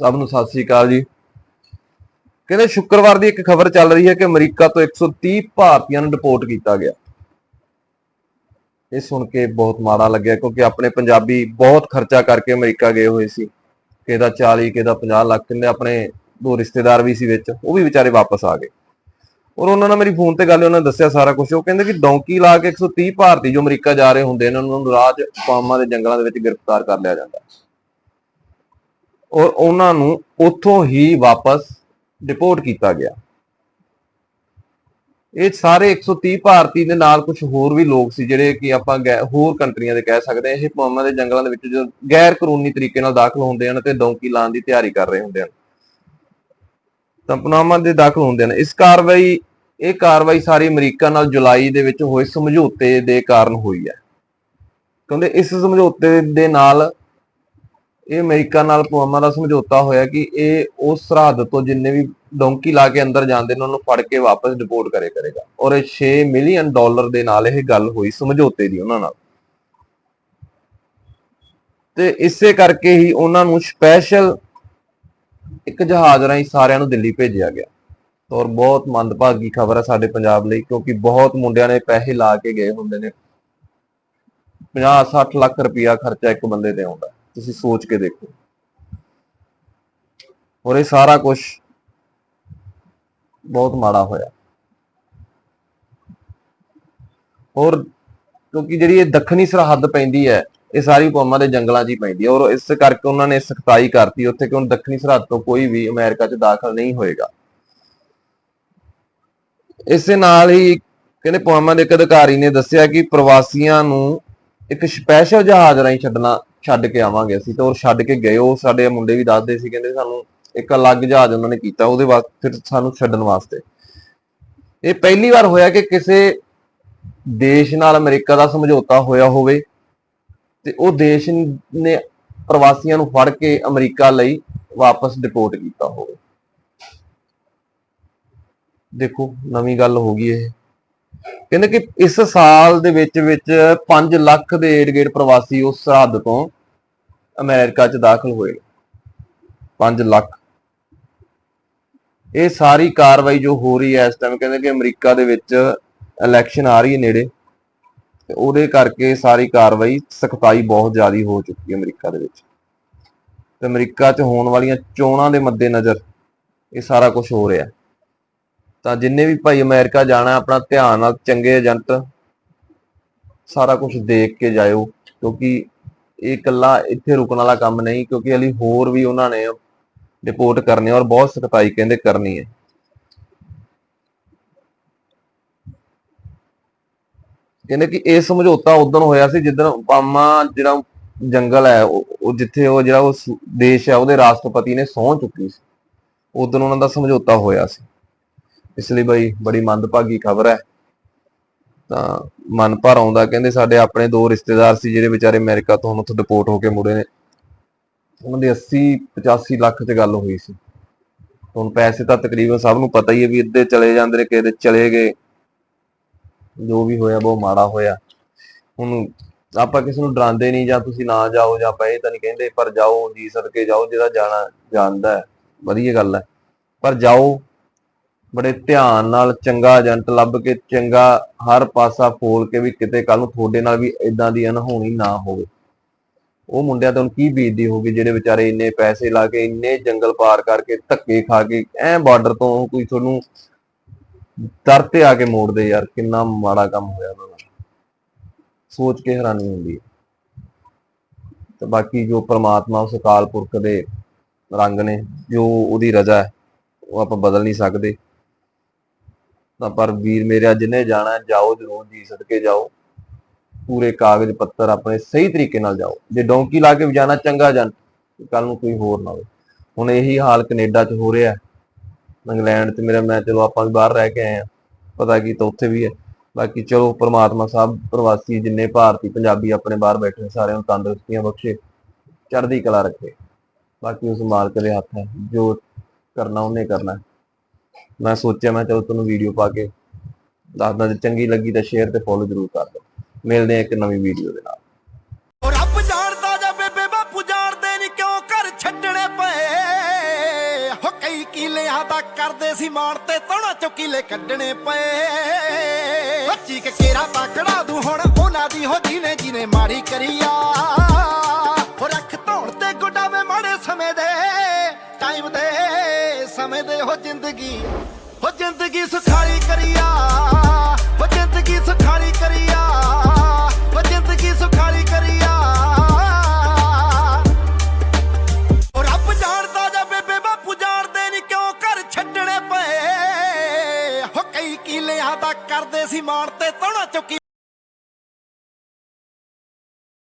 ਸਭ ਨੂੰ ਸਤਿ ਸ੍ਰੀ ਅਕਾਲ ਜੀ। ਕਹਿੰਦੇ ਸ਼ੁੱਕਰਵਾਰ ਦੀ ਇੱਕ ਖਬਰ ਚੱਲ ਰਹੀ ਹੈ ਕਿ ਅਮਰੀਕਾ ਤੋਂ 130 ਭਾਰਤੀਆਂ ਨੂੰ ਡਿਪੋਰਟ ਕੀਤਾ ਗਿਆ। ਇਹ ਸੁਣ ਕੇ ਬਹੁਤ ਮਾੜਾ ਲੱਗਿਆ ਕਿਉਂਕਿ ਆਪਣੇ ਪੰਜਾਬੀ ਬਹੁਤ ਖਰਚਾ ਕਰਕੇ ਅਮਰੀਕਾ ਗਏ ਹੋਏ ਸੀ। ਕਿਹਦਾ 40 ਕਿਹਦਾ 50 ਲੱਖ, ਕਹਿੰਦੇ ਆਪਣੇ ਦੋ ਰਿਸ਼ਤੇਦਾਰ ਵੀ ਸੀ ਵਿੱਚ, ਉਹ ਵੀ ਵਿਚਾਰੇ ਵਾਪਸ ਆ ਗਏ। ਔਰ ਉਹਨਾਂ ਨਾਲ ਮੇਰੀ ਫੋਨ ਤੇ ਗੱਲ, ਉਹਨਾਂ ਨੇ ਦੱਸਿਆ ਸਾਰਾ ਕੁਝ ਉਹ ਕਹਿੰਦੇ ਕਿ ਡੌਂਕੀ ਲਾ ਕੇ 130 ਭਾਰਤੀ ਜੋ ਅਮਰੀਕਾ ਜਾ ਰਹੇ ਹੁੰਦੇ ਨੇ, ਉਹਨਾਂ ਨੂੰ ਰਾਜ ਪਾਮਾ ਦੇ ਜੰਗਲਾਂ ਦੇ ਵਿੱਚ ਗ੍ਰਿਫਤਾਰ ਕਰ ਲਿਆ ਜਾਂਦਾ। ਔਰ ਉਹਨਾਂ ਨੂੰ ਉੱਥੋਂ ਹੀ ਵਾਪਸ ਡਿਪੋਰਟ ਕੀਤਾ ਗਿਆ। ਇਹ ਸਾਰੇ 130 ਭਾਰਤੀ ਦੇ ਨਾਲ ਕੁਝ ਹੋਰ ਵੀ ਲੋਕ ਸੀ ਜਿਹੜੇ ਕਿ ਆਪਾਂ ਗੈ- ਹੋਰ ਕੰਟਰੀਆਂ ਦੇ ਕਹਿ ਸਕਦੇ ਹਾਂ। ਇਹ ਪਾਮਾ ਦੇ ਜੰਗਲਾਂ ਦੇ ਵਿੱਚ ਜੋ ਗੈਰ ਕਾਨੂੰਨੀ ਤਰੀਕੇ ਨਾਲ ਦਾਖਲ ਹੁੰਦੇ ਹਨ ਤੇ ਡੌਂਕੀ ਲਾਉਣ ਦੀ ਤਿਆਰੀ ਕਰ ਰਹੇ ਹੁੰਦੇ ਹਨ। ਤਾਂ ਪਨਾਮਾ ਦੇ ਦਾਖਲ ਹੁੰਦੇ ਹਨ। ਇਸ ਕਾਰਵਾਈ, ਇਹ ਕਾਰਵਾਈ ਸਾਰੀ ਅਮਰੀਕਾ ਨਾਲ ਜੁਲਾਈ ਦੇ ਵਿੱਚ ਹੋਏ ਸਮਝੌਤੇ ਦੇ ਕਾਰਨ ਹੋਈ ਹੈ। ਕਹਿੰਦੇ ਇਸ ਸਮਝੌਤੇ ਦੇ ਨਾਲ ਇਹ ਅਮਰੀਕਾ ਨਾਲ ਪੁਆਮਾ ਦਾ ਸਮਝੌਤਾ ਹੋਇਆ ਕਿ ਇਹ ਉਸ ਸਰਹੱਦ ਤੋਂ ਜਿੰਨੇ ਵੀ ਡੋਂਕੀ ਲਾ ਕੇ ਅੰਦਰ ਜਾਂਦੇ ਨੇ, ਉਹਨੂੰ ਫੜ ਕੇ ਵਾਪਸ ਡਿਪੋਰਟ ਕਰੇ ਕਰੇਗਾ। ਔਰ ਇਹ 6 ਮਿਲੀਅਨ ਡਾਲਰ ਦੇ ਨਾਲ ਇਹ ਗੱਲ ਹੋਈ ਸਮਝੌਤੇ ਦੀ ਉਹਨਾਂ ਨਾਲ। ਤੇ ਇਸੇ ਕਰਕੇ ਹੀ ਉਹਨਾਂ ਨੂੰ ਸਪੈਸ਼ਲ ਇੱਕ ਜਹਾਜ਼ ਰਾਹੀਂ ਸਾਰਿਆਂ ਨੂੰ ਦਿੱਲੀ ਭੇਜਿਆ ਗਿਆ। ਔਰ ਬਹੁਤ ਮੰਦਭਾਗੀ ਖਬਰ ਹੈ ਸਾਡੇ ਪੰਜਾਬ ਲਈ, ਕਿਉਂਕਿ ਬਹੁਤ ਮੁੰਡਿਆਂ ਨੇ ਪੈਸੇ ਲਾ ਕੇ ਗਏ ਹੁੰਦੇ ਨੇ। 50 60 ਲੱਖ ਰੁਪਇਆ ਖਰਚਾ ਇੱਕ ਬੰਦੇ ਤੇ ਆਉਂਦਾ। ਤੁਸੀਂ ਸੋਚ ਕੇ ਦੇਖੋ। ਔਰ ਇਹ ਸਾਰਾ ਕੁਝ ਬਹੁਤ ਮਾੜਾ ਹੋਇਆ। ਔਰ ਕਿਉਂਕਿ ਜਿਹੜੀ ਇਹ ਦੱਖਣੀ ਸਰਹੱਦ ਪੈਂਦੀ ਹੈ, ਇਹ ਸਾਰੀ ਕੌਮਾਂ ਦੇ ਜੰਗਲਾਂ 'ਚ ਹੀ ਪੈਂਦੀ ਹੈ। ਔਰ ਇਸ ਕਰਕੇ ਉਹਨਾਂ ਨੇ ਸਖਤਾਈ ਕਰਤੀ ਉੱਥੇ ਕਿ ਹੁਣ ਦੱਖਣੀ ਸਰਹੱਦ ਤੋਂ ਕੋਈ ਵੀ ਅਮਰੀਕਾ 'ਚ ਦਾਖਲ ਨਹੀਂ ਹੋਏਗਾ। ਇਸੇ ਨਾਲ ਹੀ ਕਹਿੰਦੇ ਪੁਆਮਾ ਦੇ ਇੱਕ ਅਧਿਕਾਰੀ ਨੇ ਦੱਸਿਆ ਕਿ ਪ੍ਰਵਾਸੀਆਂ ਨੂੰ ਇੱਕ ਸਪੈਸ਼ਲ ਜਹਾਜ਼ ਰਾਹੀਂ ਛੱਡਣਾ ਛੱਡ ਕੇ ਆਵਾਂਗੇ ਅਸੀਂ ਤਾਂ, ਉਹ ਛੱਡ ਕੇ ਗਏ, ਉਹ ਸਾਡੇ ਮੁੰਡੇ ਵੀ ਦੱਸਦੇ ਸੀ, ਕਹਿੰਦੇ ਸਾਨੂੰ ਇੱਕ ਅਲੱਗ ਜਹਾਜ਼ ਉਹਨਾਂ ਨੇ ਕੀਤਾ, ਉਹਦੇ ਵਾਸਤੇ ਫਿਰ ਸਾਨੂੰ ਛੱਡਣ ਵਾਸਤੇ। ਇਹ ਪਹਿਲੀ ਵਾਰ ਹੋਇਆ ਕਿ ਕਿਸੇ ਦੇਸ਼ ਨਾਲ ਅਮਰੀਕਾ ਦਾ ਸਮਝੌਤਾ ਹੋਇਆ ਹੋਵੇ ਤੇ ਉਹ ਦੇਸ਼ ਨੇ ਪ੍ਰਵਾਸੀਆਂ ਨੂੰ ਫੜ ਕੇ ਅਮਰੀਕਾ ਲਈ ਵਾਪਸ ਡਿਪੋਰਟ ਕੀਤਾ ਹੋਵੇ। ਦੇਖੋ, ਨਵੀਂ ਗੱਲ ਹੋ ਗਈ ਇਹ। ਕਹਿੰਦੇ ਕਿ ਇਸ ਸਾਲ ਦੇ ਵਿੱਚ ਵਿੱਚ 5 ਲੱਖ ਦੇ ਏਡ ਪ੍ਰਵਾਸੀ ਉਸ ਸਰਹੱਦ ਤੋਂ ਅਮਰੀਕਾ 'ਚ ਦਾਖਲ ਹੋਏ। 5 ਲੱਖ। ਇਹ ਸਾਰੀ ਕਾਰਵਾਈ ਜੋ ਹੋ ਰਹੀ ਹੈ ਇਸ ਟਾਈਮ ਕਹਿੰਦੇ ਕਿ ਅਮਰੀਕਾ ਦੇ ਵਿੱਚ ਇਲੈਕਸ਼ਨ ਆ ਰਹੀ ਹੈ ਨੇੜੇ। ਤੇ ਉਹਦੇ ਕਰਕੇ ਸਾਰੀ ਕਾਰਵਾਈ ਸਖਤਾਈ ਬਹੁਤ ਜ਼ਿਆਦੀ ਹੋ ਚੁੱਕੀ ਹੈ ਅਮਰੀਕਾ ਦੇ ਵਿੱਚ। ਤੇ ਅਮਰੀਕਾ 'ਚ ਹੋਣ ਵਾਲੀਆਂ ਚੋਣਾਂ ਦੇ ਮੱਦੇਨਜ਼ਰ ਇਹ ਸਾਰਾ ਕੁਝ ਹੋ ਰਿਹਾ। ਤਾਂ ਜਿੰਨੇ ਵੀ ਭਾਈ ਅਮਰੀਕਾ ਜਾਣਾ, ਆਪਣਾ ਧਿਆਨ ਨਾਲ ਚੰਗੇ ਏਜੰਟ ਸਾਰਾ ਕੁਝ ਦੇਖ ਕੇ ਜਾਇਓ, ਕਿਉਂਕਿ ਇਹ ਇਕੱਲਾ ਇੱਥੇ ਰੁਕਣ ਵਾਲਾ ਕੰਮ ਨਹੀਂ, ਕਿਉਂਕਿ ਅਲੀ ਹੋਰ ਵੀ ਉਹਨਾਂ ਨੇ ਰਿਪੋਰਟ ਕਰਨੀ ਔਰ ਬਹੁਤ ਸਖਤਾਈ ਕਹਿੰਦੇ ਕਰਨੀ ਹੈ। ਕਹਿੰਦੇ ਕਿ ਇਹ ਸਮਝੌਤਾ ਉਦੋਂ ਹੋਇਆ ਸੀ ਜਿੱਦਣ ਪਾਮਾ ਜਿਹੜਾ ਜੰਗਲ ਹੈ, ਉਹ ਜਿੱਥੇ ਉਹ ਜਿਹੜਾ ਉਹ ਦੇਸ਼ ਹੈ, ਉਹਦੇ ਰਾਸ਼ਟਰਪਤੀ ਨੇ ਸਹੁੰ ਚੁੱਕੀ ਸੀ। ਉਦੋਂ ਉਹਨਾਂ ਦਾ ਸਮਝੌਤਾ ਹੋਇਆ ਸੀ। ਇਸ ਲਈ ਬਈ ਬੜੀ ਮੰਦਭਾਗੀ ਖਬਰ ਹੈ। ਤਾਂ ਮਨ ਭਰ ਆਉਂਦਾ, ਕਹਿੰਦੇ ਸਾਡੇ ਆਪਣੇ ਦੋ ਰਿਸ਼ਤੇਦਾਰ ਸੀ ਜਿਹੜੇ ਵਿਚਾਰੇ ਅਮਰੀਕਾ ਤੋਂ ਹੁਣ ਉੱਥੋਂ ਡਿਪੋਰਟ ਹੋ ਕੇ ਮੁੜੇ ਨੇ। ਉਹਨਾਂ ਦੀ 80 85 ਲੱਖ ਤੇ ਗੱਲ ਹੋਈ ਸੀ। ਹੁਣ ਪੈਸੇ ਤਾਂ ਤਕਰੀਬਨ ਸਭ ਨੂੰ ਪਤਾ ਹੀ ਹੈ ਵੀ ਇੱਦੇ ਚਲੇ ਜਾਂਦੇ ਨੇ ਕਿਸੇ ਚਲੇ ਗਏ। ਜੋ ਵੀ ਹੋਇਆ, ਬਹੁਤ ਮਾੜਾ ਹੋਇਆ। ਹੁਣ ਆਪਾਂ ਕਿਸੇ ਨੂੰ ਡਰਾਉਂਦੇ ਨਹੀਂ, ਜਾਂ ਤੁਸੀਂ ਨਾ ਜਾਓ, ਜਾਂ ਆਪਾਂ ਇਹ ਤਾਂ ਨਹੀਂ ਕਹਿੰਦੇ, ਪਰ ਜਾਓ, ਜੀ ਸਦਕੇ ਜਾਓ, ਜਿਹੜਾ ਜਾਣਾ, ਜਾਣਦਾ ਹੈ। ਵਧੀਆ ਗੱਲ ਹੈ। ਪਰ ਜਾਓ ਬੜੇ ਧਿਆਨ ਨਾਲ ਚੰਗਾ ਏਜੰਟ ਲੱਭ ਕੇ ਚੰਗਾ ਹਰ ਪਾਸਾ ਫੋਲ ਕੇ ਵੀ ਕਿਤੇ ਕੱਲ ਨੂੰ ਤੁਹਾਡੇ ਨਾਲ ਵੀ ਇਦਾਂ ਦੀ ਅਨਹੋਣੀ ਨਾ ਹੋਵੇ। ਉਹ ਮੁੰਡਿਆਂ ਤੋਂ ਕੀ ਬੀਤਦੀ ਹੋਗੀ ਜਿਹੜੇ ਵਿਚਾਰੇ ਇੰਨੇ ਪੈਸੇ ਲਾ ਕੇ, ਇੰਨੇ ਜੰਗਲ ਪਾਰ ਕਰਕੇ ਧੱਕੇ ਖਾ ਕੇ, ਐ ਬਾਰਡਰ ਤੋਂ ਕੋਈ ਤੁਹਾਨੂੰ ਦਰ ਤੇ ਆ ਕੇ ਮੋੜਦੇ ਯਾਰ, ਕਿੰਨਾ ਮਾੜਾ ਕੰਮ ਹੋਇਆ ਉਹਨਾਂ ਨਾਲ ਸੋਚ ਕੇ ਹੈਰਾਨੀ ਹੁੰਦੀ ਹੈ। ਤੇ ਬਾਕੀ ਜੋ ਪ੍ਰਮਾਤਮਾ ਉਸ ਅਕਾਲ ਪੁਰਖ ਦੇ ਰੰਗ ਨੇ, ਜੋ ਉਹਦੀ ਰਜ਼ਾ ਹੈ, ਉਹ ਆਪਾਂ ਬਦਲ ਨਹੀਂ ਸਕਦੇ। ਤਾਂ ਪਰ ਵੀਰ ਮੇਰਾ ਜਿਹਨੇ ਜਾਣਾ ਜਾਓ ਜਰੂਰ ਜੀ ਸਦਕੇ ਜਾਓ। ਪੂਰੇ ਕਾਗਜ਼ ਪੱਤਰ ਆਪਣੇ ਸਹੀ ਤਰੀਕੇ ਨਾਲ ਜਾਓ। ਜੇ ਡੌਂਕੀ ਲਾ ਕੇ ਵੀ ਜਾਣਾ ਚੰਗਾ ਜਾਣ ਕੱਲ ਨੂੰ ਕੋਈ ਹੋਰ ਨਾ ਹੋਵੇ। ਹੁਣ ਇਹੀ ਹਾਲ ਕੈਨੇਡਾ 'ਚ ਹੋ ਰਿਹਾ ਇੰਗਲੈਂਡ 'ਚ ਮੇਰਾ ਮੈਂ ਚਲੋ ਆਪਾਂ ਵੀ ਬਾਹਰ ਰਹਿ ਕੇ ਆਏ ਆ ਪਤਾ ਕੀ ਤਾਂ ਉੱਥੇ ਵੀ ਹੈ। ਬਾਕੀ ਚਲੋ ਪ੍ਰਮਾਤਮਾ ਸਾਹਿਬ ਪ੍ਰਵਾਸੀ ਜਿੰਨੇ ਭਾਰਤੀ ਪੰਜਾਬੀ ਆਪਣੇ ਬਾਹਰ ਬੈਠੇ ਨੇ, ਸਾਰਿਆਂ ਨੂੰ ਤੰਦਰੁਸਤੀਆਂ ਬਖਸ਼ੇ ਚੜ੍ਹਦੀ ਕਲਾ ਰੱਖੇ। ਬਾਕੀ ਉਸ ਮਾਲਕ ਦੇ ਹੱਥ ਹੈ। ਜੋ ਕਰਨਾ ਉਹਨੇ ਕਰਨਾ ਮੈਂ ਸੋਚਿਆ, ਮੈਂ ਚਲੋ ਤੁਹਾਨੂੰ ਵੀਡੀਓ ਪਾ ਕੇ ਦੱਸਦਾ ਜੇ ਚੰਗੀ ਲੱਗੀ ਤਾਂ ਸ਼ੇਅਰ ਤੇ ਫੋਲੋ ਜ਼ਰੂਰ ਕਰ ਦਿਓ। ਮਿਲਦੇ ਹਾਂ ਇੱਕ ਨਵੀਂ ਵੀਡੀਓ ਦੇ ਨਾਲ। ਉਹ ਰੱਬ ਜਾਣਦਾ ਜਾਂ ਬੇਬੇ ਬਾਪੂ ਜਾਣਦੇ ਨਹੀਂ ਕਿਉਂ ਘਰ ਛੱਡਣੇ ਪਏ? ਕਿਲਿਆਂ ਦਾ ਕਰਦੇ ਸੀ ਮਾਣ ਤੇ ਤੋਣਾ ਚੋਂ ਕੱਢਣੇ ਪਏ। ਬੱਚੀ ਕੇਰਾ ਤਾਕੜਾ ਦੂ ਹੁਣ ਉਹਨਾਂ ਦੀ ਹੋ ਜੀਨੇ ਜੀਨੇ ਮਾਰੀ ਕਰੀਆ। ਦੇ ਦੇ ਹੋ ਜ਼ਿੰਦਗੀ ਹੋ ਜ਼ਿੰਦਗੀ ਸੁਖਾਲੀ ਕਰੀਆ, ਹੋ ਜ਼ਿੰਦਗੀ ਸੁਖਾਲੀ ਕਰੀਆ, ਹੋ ਜ਼ਿੰਦਗੀ ਸੁਖਾਲੀ ਕਰੀਆ। ਉਹ ਰੱਬ ਜਾਣਦਾ ਜਾਂ ਬੇਬੇ ਬਾਪੂ ਜਾਣਦੇ ਨਹੀਂ ਕਿਉਂ ਘਰ ਛੱਡਣੇ ਪਏ। ਹੋ ਕਈ ਕਿਲਿਆਂ ਦਾ ਕਰਦੇ ਸੀ ਮਾਣ ਤੇ ਤੋਣਾ ਚੁੱਕੀ